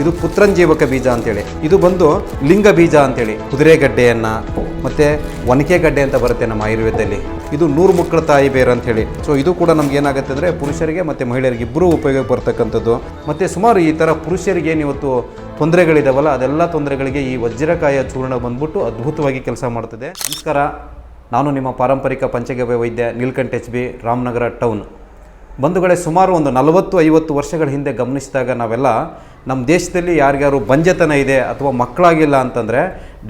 ಇದು ಪುತ್ರಂಜೀವಕ ಬೀಜ ಅಂತೇಳಿ. ಇದು ಬಂದು ಲಿಂಗ ಬೀಜ ಅಂತೇಳಿ. ಕುದುರೆಗಡ್ಡೆಯನ್ನ ಮತ್ತೆ ಒನಕೆಗಡ್ಡೆ ಅಂತ ಬರುತ್ತೆ ನಮ್ಮ ಆಯುರ್ವೇದದಲ್ಲಿ. ಇದು ನೂರು ಮಕ್ಕಳ ತಾಯಿ ಬೇರು ಅಂತ ಹೇಳಿ ಸೊ ಇದು ಕೂಡ ನಮ್ಗೆ ಏನಾಗುತ್ತೆ ಅಂದರೆ ಪುರುಷರಿಗೆ ಮತ್ತು ಮಹಿಳೆಯರಿಗೆ ಇಬ್ಬರೂ ಉಪಯೋಗ ಬರ್ತಕ್ಕಂಥದ್ದು. ಮತ್ತು ಸುಮಾರು ಈ ಥರ ಪುರುಷರಿಗೆ ಇವತ್ತು ತೊಂದರೆಗಳಿದಾವಲ್ಲ, ಅದೆಲ್ಲ ತೊಂದರೆಗಳಿಗೆ ಈ ವಜ್ರಕಾಯ ಚೂರ್ಣ ಬಂದ್ಬಿಟ್ಟು ಅದ್ಭುತವಾಗಿ ಕೆಲಸ ಮಾಡ್ತದೆ. ನಮಸ್ಕಾರ, ನಾನು ನಿಮ್ಮ ಪಾರಂಪರಿಕ ಪಂಚಗವ್ಯ ವೈದ್ಯ Neelkanth H B, Ramanagara town. ಬಂಧುಗಳೇ, ಸುಮಾರು ಒಂದು ನಲವತ್ತು ಐವತ್ತು ವರ್ಷಗಳ ಹಿಂದೆ ಗಮನಿಸಿದಾಗ ನಾವೆಲ್ಲ ನಮ್ಮ ದೇಶದಲ್ಲಿ ಯಾರಿಗಾರು ಬಂಜತನ ಇದೆ ಅಥವಾ ಮಕ್ಕಳಾಗಿಲ್ಲ ಅಂತಂದರೆ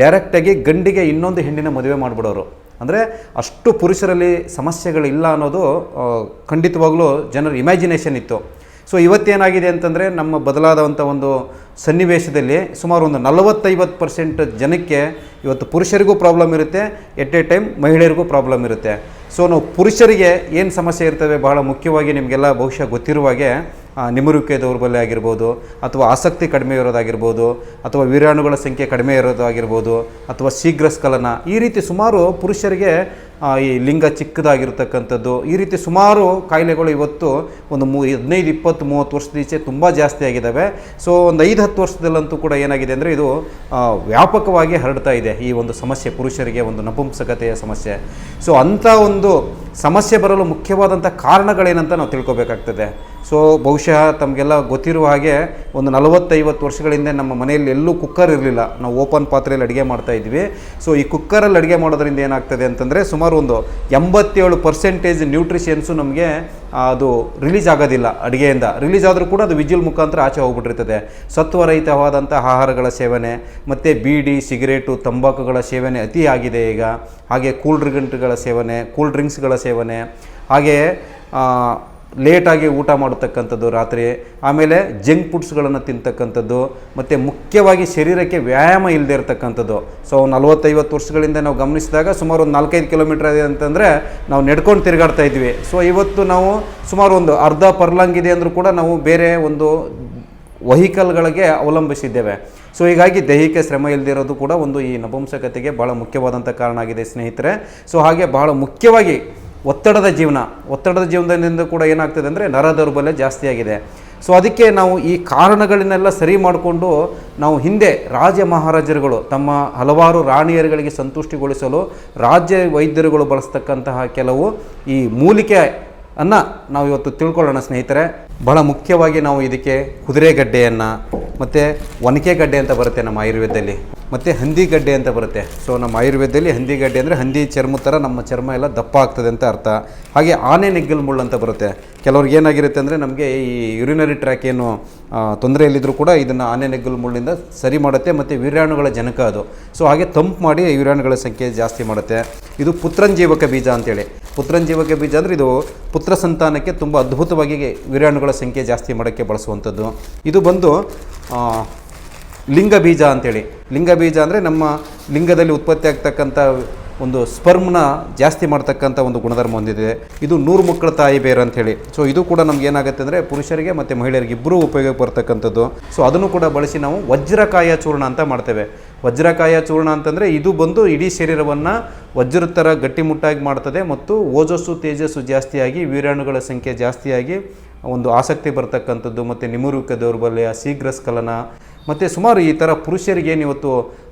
ಡೈರೆಕ್ಟಾಗಿ ಗಂಡಿಗೆ ಇನ್ನೊಂದು ಹೆಣ್ಣಿನ ಮದುವೆ ಮಾಡಿಬಿಡೋರು. ಅಂದರೆ ಅಷ್ಟು ಪುರುಷರಲ್ಲಿ ಸಮಸ್ಯೆಗಳಿಲ್ಲ ಅನ್ನೋದು ಖಂಡಿತವಾಗಲೂ ಜನರ ಇಮ್ಯಾಜಿನೇಷನ್ ಇತ್ತು. ಸೊ ಇವತ್ತೇನಾಗಿದೆ ಅಂತಂದರೆ ನಮ್ಮ ಬದಲಾದಂಥ ಒಂದು ಸನ್ನಿವೇಶದಲ್ಲಿ ಸುಮಾರು ಒಂದು ನಲವತ್ತೈವತ್ತು ಪರ್ಸೆಂಟ್ ಜನಕ್ಕೆ ಇವತ್ತು ಪುರುಷರಿಗೂ ಪ್ರಾಬ್ಲಮ್ ಇರುತ್ತೆ ಎಟ್ ಎ ಟೈಮ್ ಮಹಿಳೆಯರಿಗೂ ಪ್ರಾಬ್ಲಮ್ ಇರುತ್ತೆ. ಸೊ ನಾವು ಪುರುಷರಿಗೆ ಏನು ಸಮಸ್ಯೆ ಇರ್ತವೆ ಬಹಳ ಮುಖ್ಯವಾಗಿ ನಿಮಗೆಲ್ಲ ಬಹುಶಃ ಗೊತ್ತಿರುವ ಹಾಗೆ ನಿಮರುವಿಕೆ ದೌರ್ಬಲ್ಯ ಆಗಿರ್ಬೋದು, ಅಥವಾ ಆಸಕ್ತಿ ಕಡಿಮೆ ಇರೋದಾಗಿರ್ಬೋದು, ಅಥವಾ ವೀರಾಣುಗಳ ಸಂಖ್ಯೆ ಕಡಿಮೆ ಇರೋದಾಗಿರ್ಬೋದು, ಅಥವಾ ಶೀಘ್ರ ಸ್ಖಲನ, ಈ ರೀತಿ ಸುಮಾರು ಪುರುಷರಿಗೆ ಈ ಲಿಂಗ ಚಿಕ್ಕದಾಗಿರ್ತಕ್ಕಂಥದ್ದು, ಈ ರೀತಿ ಸುಮಾರು ಕಾಯಿಲೆಗಳು ಇವತ್ತು ಒಂದು ಮೂ, ಹದಿನೈದು, ಇಪ್ಪತ್ತು, ಮೂವತ್ತು ವರ್ಷದೀಚೆ ತುಂಬ ಜಾಸ್ತಿ ಆಗಿದ್ದಾವೆ ಸೊ ಒಂದು ಐದು, ಹತ್ತು ವರ್ಷದಲ್ಲಂತೂ ಕೂಡ ಏನಾಗಿದೆ ಅಂದರೆ ಇದು ವ್ಯಾಪಕವಾಗಿ ಹರಡ್ತಾ ಇದೆ ಈ ಒಂದು ಸಮಸ್ಯೆ, ಪುರುಷರಿಗೆ ಒಂದು ನಪುಂಸಕತೆಯ ಸಮಸ್ಯೆ. ಸೊ ಅಂಥ ಒಂದು ಸಮಸ್ಯೆ ಬರಲು ಮುಖ್ಯವಾದಂಥ ಕಾರಣಗಳೇನಂತ ನಾವು ತಿಳ್ಕೊಬೇಕಾಗ್ತದೆ. ಸೊ ಬಹುಶಃ ತಮಗೆಲ್ಲ ಗೊತ್ತಿರುವ ಹಾಗೆ ಒಂದು ನಲವತ್ತೈವತ್ತು ವರ್ಷಗಳ ಹಿಂದೆ ನಮ್ಮ ಮನೆಯಲ್ಲಿ ಎಲ್ಲೂ ಕುಕ್ಕರ್ ಇರಲಿಲ್ಲ. ನಾವು ಓಪನ್ ಪಾತ್ರೆಯಲ್ಲಿ ಅಡುಗೆ ಮಾಡ್ತಾ ಇದ್ವಿ. ಸೊ ಈ ಕುಕ್ಕರಲ್ಲಿ ಅಡುಗೆ ಮಾಡೋದ್ರಿಂದ ಏನಾಗ್ತದೆ ಅಂತಂದರೆ ಸುಮಾರು ಒಂದು ಎಂಬತ್ತೇಳು ಪರ್ಸೆಂಟೇಜ್ ನ್ಯೂಟ್ರಿಷನ್ಸು ನಮಗೆ ಅದು ರಿಲೀಸ್ ಆಗೋದಿಲ್ಲ ಅಡುಗೆಯಿಂದ. ರಿಲೀಸ್ ಆದರೂ ಕೂಡ ಅದು ವಿಜಿಲ್ ಮುಖಾಂತರ ಆಚೆ ಹೋಗ್ಬಿಟ್ಟಿರ್ತದೆ. ಸತ್ವರಹಿತವಾದಂಥ ಆಹಾರಗಳ ಸೇವನೆ ಮತ್ತು ಬೀಡಿ ಸಿಗರೇಟು ತಂಬಾಕುಗಳ ಸೇವನೆ ಅತಿ ಆಗಿದೆ ಈಗ. ಹಾಗೆ ಕೂಲ್ ಡ್ರಿಂಕ್ಗಳ ಸೇವನೆ ಕೂಲ್ ಡ್ರಿಂಕ್ಸ್ಗಳ ಸೇವನೆ. ಹಾಗೆ ಆ, ಲೇಟಾಗಿ ಊಟ ಮಾಡತಕ್ಕಂಥದ್ದು ರಾತ್ರಿ, ಆಮೇಲೆ ಜಂಕ್ ಫುಡ್ಸ್ಗಳನ್ನು ತಿಂತಕ್ಕಂಥದ್ದು, ಮತ್ತು ಮುಖ್ಯವಾಗಿ ಶರೀರಕ್ಕೆ ವ್ಯಾಯಾಮ ಇಲ್ಲದೆ ಇರತಕ್ಕಂಥದ್ದು. ಸೊ ನಲವತ್ತೈವತ್ತು ವರ್ಷಗಳಿಂದ ನಾವು ಗಮನಿಸಿದಾಗ ಸುಮಾರು ಒಂದು ನಾಲ್ಕೈದು ಕಿಲೋಮೀಟರ್ ಇದೆ ಅಂತಂದರೆ ನಾವು ನಡ್ಕೊಂಡು ತಿರುಗಾಡ್ತಾ ಇದ್ವಿ. ಸೊ ಇವತ್ತು ನಾವು ಸುಮಾರು ಒಂದು ಅರ್ಧ ಪರ್ಲಾಂಗ್ ಇದೆ ಅಂದರೂ ಕೂಡ ನಾವು ಬೇರೆ ಒಂದು ವೆಹಿಕಲ್ಗಳಿಗೆ ಅವಲಂಬಿಸಿದ್ದೇವೆ. ಸೊ ಹೀಗಾಗಿ ದೈಹಿಕ ಶ್ರಮ ಇಲ್ಲದಿರೋದು ಕೂಡ ಒಂದು ಈ ನಪುಂಸಕತೆಗೆ ಭಾಳ ಮುಖ್ಯವಾದಂಥ ಕಾರಣ ಆಗಿದೆ ಸ್ನೇಹಿತರೆ. ಸೊ ಹಾಗೆ ಬಹಳ ಮುಖ್ಯವಾಗಿ ಒತ್ತಡದ ಜೀವನ, ಒತ್ತಡದ ಜೀವನದಿಂದ ಕೂಡ ಏನಾಗ್ತದೆ ಅಂದರೆ ನರ ದೌರ್ಬಲ್ಯ ಜಾಸ್ತಿ ಆಗಿದೆ. ಸೊ ಅದಕ್ಕೆ ನಾವು ಈ ಕಾರಣಗಳನ್ನೆಲ್ಲ ಸರಿ ಮಾಡಿಕೊಂಡು ನಾವು ಹಿಂದೆ ರಾಜ ಮಹಾರಾಜರುಗಳು, ತಮ್ಮ ಹಲವಾರು ರಾಣಿಯರುಗಳಿಗೆ ಸಂತುಷ್ಟಿಗೊಳಿಸಲು ರಾಜ್ಯ ವೈದ್ಯರುಗಳು ಬಳಸ್ತಕ್ಕಂತಹ ಕೆಲವು ಈ ಮೂಲಿಕೆ ಅನ್ನ ನಾವು ಇವತ್ತು ತಿಳ್ಕೊಳ್ಳೋಣ ಸ್ನೇಹಿತರೆ. ಬಹಳ ಮುಖ್ಯವಾಗಿ ನಾವು ಇದಕ್ಕೆ ಕುದುರೆಗಡ್ಡೆಯನ್ನು ಮತ್ತು ಒನಕೆಗಡ್ಡೆ ಅಂತ ಬರುತ್ತೆ ನಮ್ಮ ಆಯುರ್ವೇದದಲ್ಲಿ. ಮತ್ತು ಹಂದಿಗಡ್ಡೆ ಅಂತ ಬರುತ್ತೆ. ಸೊ ನಮ್ಮ ಆಯುರ್ವೇದದಲ್ಲಿ ಹಂದಿಗಡ್ಡೆ ಅಂದರೆ ಹಂದಿ, ಚರ್ಮ ಥರ ನಮ್ಮ ಚರ್ಮ ಎಲ್ಲ ದಪ್ಪ ಆಗ್ತದೆ ಅಂತ ಅರ್ಥ. ಹಾಗೆ ಆನೆ ನೆಗ್ಗಲ್ ಮುಳ್ಳು ಅಂತ ಬರುತ್ತೆ. ಕೆಲವ್ರಿಗೆ ಏನಾಗಿರುತ್ತೆ ಅಂದರೆ ನಮಗೆ ಈ ಯುರಿನರಿ ಟ್ರ್ಯಾಕ್ ಏನು ತೊಂದರೆಯಲ್ಲಿದ್ದರೂ ಕೂಡ ಇದನ್ನು ಆನೆ ನೆಗ್ಗಲ್ ಮುಳ್ಳಿಂದ ಸರಿ ಮಾಡುತ್ತೆ ಮತ್ತು ವೀರ್ಯಾಣುಗಳ ಜನಕ ಅದು. ಸೊ ಹಾಗೆ ತಂಪು ಮಾಡಿ ವೀರ್ಯಾಣುಗಳ ಸಂಖ್ಯೆ ಜಾಸ್ತಿ ಮಾಡುತ್ತೆ. ಇದು ಪುತ್ರಂಜೀವಕ ಬೀಜ ಅಂತೇಳಿ. ಪುತ್ರಂಜೀವಕ ಬೀಜ ಅಂದರೆ ಇದು ಪುತ್ರ ಸಂತಾನಕ್ಕೆ ತುಂಬ ಅದ್ಭುತವಾಗಿ ವೀರ್ಯಾಣುಗಳ ಸಂಖ್ಯೆ ಜಾಸ್ತಿ ಮಾಡೋಕ್ಕೆ ಬಳಸುವಂಥದ್ದು. ಇದು ಬಂದು ಲಿಂಗ ಬೀಜ ಅಂತೇಳಿ. ಲಿಂಗ ಬೀಜ ಅಂದರೆ ನಮ್ಮ ಲಿಂಗದಲ್ಲಿ ಉತ್ಪತ್ತಿ ಆಗ್ತಕ್ಕಂಥ ಒಂದು ಸ್ಪರ್ಮ್ನ ಜಾಸ್ತಿ ಮಾಡ್ತಕ್ಕಂಥ ಒಂದು ಗುಣಧರ್ಮ ಹೊಂದಿದೆ. ಇದು ನೂರು ಮಕ್ಕಳ ತಾಯಿ ಬೇರೆ ಅಂಥೇಳಿ ಸೊ ಇದು ಕೂಡ ನಮ್ಗೆ ಏನಾಗುತ್ತೆ ಅಂದರೆ ಪುರುಷರಿಗೆ ಮತ್ತು ಮಹಿಳೆಯರಿಗೆ ಇಬ್ಬರೂ ಉಪಯೋಗ ಬರ್ತಕ್ಕಂಥದ್ದು. ಸೊ ಅದನ್ನು ಕೂಡ ಬಳಸಿ ನಾವು ವಜ್ರಕಾಯ ಚೂರ್ಣ ಅಂತ ಮಾಡ್ತೇವೆ. ವಜ್ರಕಾಯ ಚೂರ್ಣ ಅಂತಂದರೆ ಇದು ಬಂದು ಇಡೀ ಶರೀರವನ್ನು ವಜ್ರ ಥರ ಗಟ್ಟಿಮುಟ್ಟಾಗಿ ಮಾಡ್ತದೆ ಮತ್ತು ಓಜಸ್ಸು ತೇಜಸ್ಸು ಜಾಸ್ತಿಯಾಗಿ ವೀರಾಣುಗಳ ಸಂಖ್ಯೆ ಜಾಸ್ತಿಯಾಗಿ ಒಂದು ಆಸಕ್ತಿ ಬರ್ತಕ್ಕಂಥದ್ದು. ಮತ್ತು ನಿಮುರುವಿಕೆ ದೌರ್ಬಲ್ಯ, ಶೀಘ್ರ ಸ್ಖಲನ ಮತ್ತು ಸುಮಾರು ಈ ಥರ ಪುರುಷರಿಗೆ ಏನಿವತ್ತು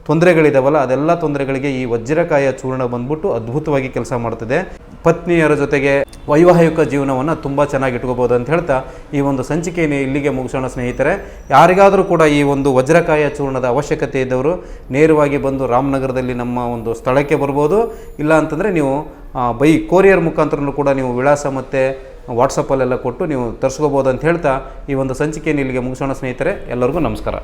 ತೊಂದರೆಗಳಿದಾವಲ್ಲ, ಅದೆಲ್ಲ ತೊಂದರೆಗಳಿಗೆ ಈ ವಜ್ರಕಾಯ ಚೂರ್ಣ ಬಂದ್ಬಿಟ್ಟು ಅದ್ಭುತವಾಗಿ ಕೆಲಸ ಮಾಡ್ತದೆ. ಪತ್ನಿಯರ ಜೊತೆಗೆ ವೈವಾಹಿಕ ಜೀವನವನ್ನು ತುಂಬ ಚೆನ್ನಾಗಿ ಇಟ್ಕೋಬೋದು ಅಂತ ಹೇಳ್ತಾ ಈ ಒಂದು ಸಂಚಿಕೆಯನ್ನು ಇಲ್ಲಿಗೆ ಮುಗಿಸೋಣ ಸ್ನೇಹಿತರೆ. ಯಾರಿಗಾದರೂ ಕೂಡ ಈ ಒಂದು ವಜ್ರಕಾಯ ಚೂರ್ಣದ ಅವಶ್ಯಕತೆ ಇದ್ದವರು ನೇರವಾಗಿ ಬಂದು ರಾಮನಗರದಲ್ಲಿ ನಮ್ಮ ಒಂದು ಸ್ಥಳಕ್ಕೆ ಬರ್ಬೋದು. ಇಲ್ಲ ಅಂತಂದರೆ ನೀವು ಬೈ ಕೊರಿಯರ್ ಮುಖಾಂತರನೂ ಕೂಡ ನೀವು ವಿಳಾಸ ಮತ್ತು ವಾಟ್ಸಪ್ಪಲ್ಲೆಲ್ಲ ಕೊಟ್ಟು ನೀವು ತರಿಸ್ಕೋಬೋದು ಅಂತ ಹೇಳ್ತಾ ಈ ಒಂದು ಸಂಚಿಕೆಯನ್ನು ಇಲ್ಲಿಗೆ ಮುಗಿಸೋಣ ಸ್ನೇಹಿತರೆ ಎಲ್ಲರಿಗೂ ನಮಸ್ಕಾರ.